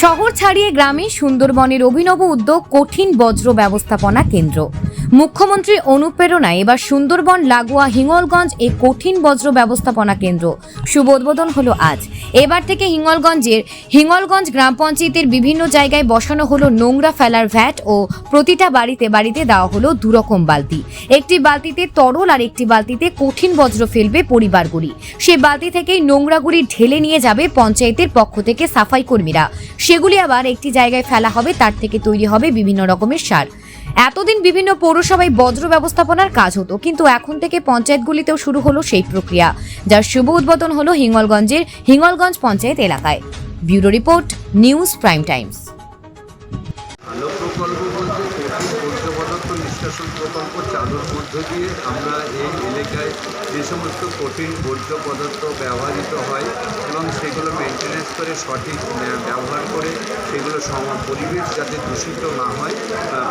শহর ছাড়িয়ে গ্রামে সুন্দরবনের অভিনব উদ্যোগ কঠিন বজ্র ব্যবস্থাপনা কেন্দ্র। মুখ্যমন্ত্রী অনুপ্রেরণায় এবার সুন্দরবন, লাগোয়া, হিঙ্গলগঞ্জ এই কঠিন বজ্র ব্যবস্থাপনা কেন্দ্র। শুভ উদ্বোধন হলো আজ। এবার থেকে হিঙ্গলগঞ্জের হিঙ্গলগঞ্জ গ্রাম পঞ্চায়েতের বিভিন্ন জায়গায় বসানো হলো নোংরা ফেলার ভ্যাট ও প্রতিটা বাড়িতে বাড়িতে দেওয়া হলো দুরকম বালতি। একটি বালতিতে তরল আর একটি বালতিতে কঠিন বজ্র ফেলবে পরিবারগুলি সেই বালতি থেকেই নোংরাগুলি ঢেলে নিয়ে যাবে পঞ্চায়েতের পক্ষ থেকে সাফাই কর্মীরা। সেগুলি আবার একটি জায়গায় ফেলা হবে, তার থেকে তৈরি হবে বিভিন্ন রকমের সার। এতদিন বিভিন্ন পৌরসভায় বজ্র ব্যবস্থাপনার কাজ হতো, কিন্তু এখন থেকে পঞ্চায়েতগুলিতেও শুরু হলো সেই প্রক্রিয়া, যার শুভ উদ্বোধন হলো হিঙ্গলগঞ্জের হিঙ্গলগঞ্জ পঞ্চায়েত এলাকায়। Bureau report, news prime times. নিষ্কাশন প্রকল্প চালুর মধ্য দিয়ে আমরা এই এলাকায় যে সমস্ত কঠিন বর্জ্য পদার্থ ব্যবহৃত হয় এবং সেগুলো মেনটেন্যান্স করে, সঠিক ব্যবহার করে সেগুলো সম- পরিবেশ যাতে দূষিত না হয়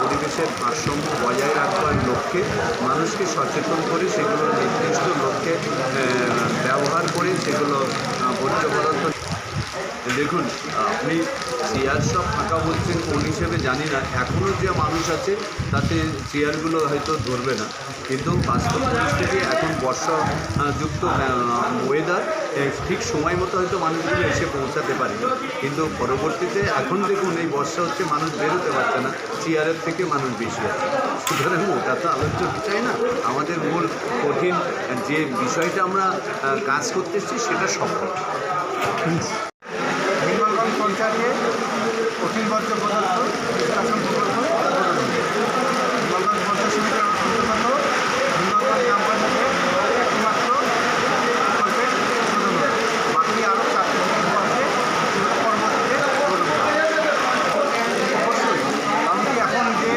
পরিবেশের ভারসাম্য বজায় রাখবার লক্ষ্যে মানুষকে সচেতন করে সেগুলো নির্দিষ্ট লক্ষ্যে ব্যবহার করে সেগুলো বর্জ্য পদার্থ দেখুন আপনি চেয়ার সব ফাঁকা বলছেন কোন হিসেবে জানি না। এখনও যে মানুষ আছে তাতে চেয়ারগুলো হয়তো ধরবে না। কিন্তু বাস্তব পরিস্থিতি এখন বর্ষা আহ, যুক্ত ওয়েদার ঠিক সময় মতো হয়তো মানুষগুলো এসে পৌঁছাতে পারে। কিন্তু পরবর্তীতে এখন দেখুন এই বর্ষা হচ্ছে মানুষ বেরোতে পারছে না চেয়ারের থেকে মানুষ বেশি আছে। সুতরাং ওটা তো আলোচ্য বিষয় না। আমাদের মূল কঠিন যে বিষয়টা আমরা কাজ করতে এসেছি সেটা সফল পঞ্চায়েতে কঠিন বর্জ্য পদার্থ নিষ্কাশন প্রকল্প পঞ্চায়েত সমিতির অন্তর্গত হিঙ্গলগঞ্জ গ্রাম একমাত্র বাকি আরও চারটি প্রকল্প আছে সেগুলো অবশ্যই। কারণ এখন যে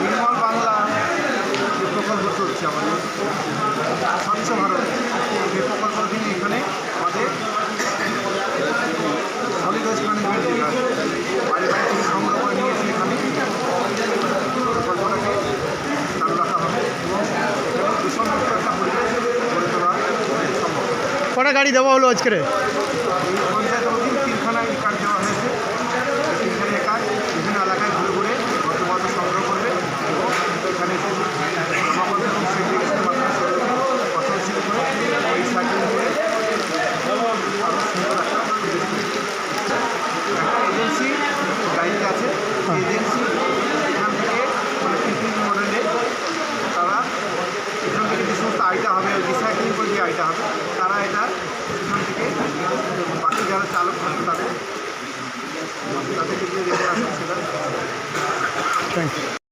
নির্মল বাংলা যে প্রকল্প চলছে আমাদের, স্বচ্ছ ভারত সেই প্রকল্প তিনি এখানে আমাদের সলিড ওয়েস্ট ম্যানেজমেন্ট বিভাগ বাড়ি বাড়ি থেকে সংগ্রহ করে নিয়ে এসে এখানে প্রকল্পটাকে চালু রাখা হবে এবং এখানে দূষণমুক্ত একটা পরিবেশ গড়ে তোলা সম্ভব কটা গাড়ি দেওয়া হলো আজকের এই পঞ্চায়েত অধীন তিনখানা এই কাজ দেওয়া হয়েছে এই তিনখানা এই কাজ বিভিন্ন এলাকায় ঘুরে ঘুরে বর্তমানে সংগ্রহ করবে এবং এখানে এসে জমা করবে এবং সেগ্রিগেশনের মাধ্যমে সেগুলোকে পছন্দশীল করে এবং রিসাইকেল করে আরও সুন্দর একটা পরিবেশ তৈরি করবে। একটা এজেন্সি গাড়িতে আছে এজেন্সি এখান থেকে মানে পিপিং মডেলে তারা এখান থেকে যে সমস্ত আইটা হবে রিসাইক্লিং করে যে আইটা হবে তারা এটা এখান থেকে যারা চালক থাকবে তাদের। তাদেরকে যে রেগুলার সেটা থ্যাংক ইউ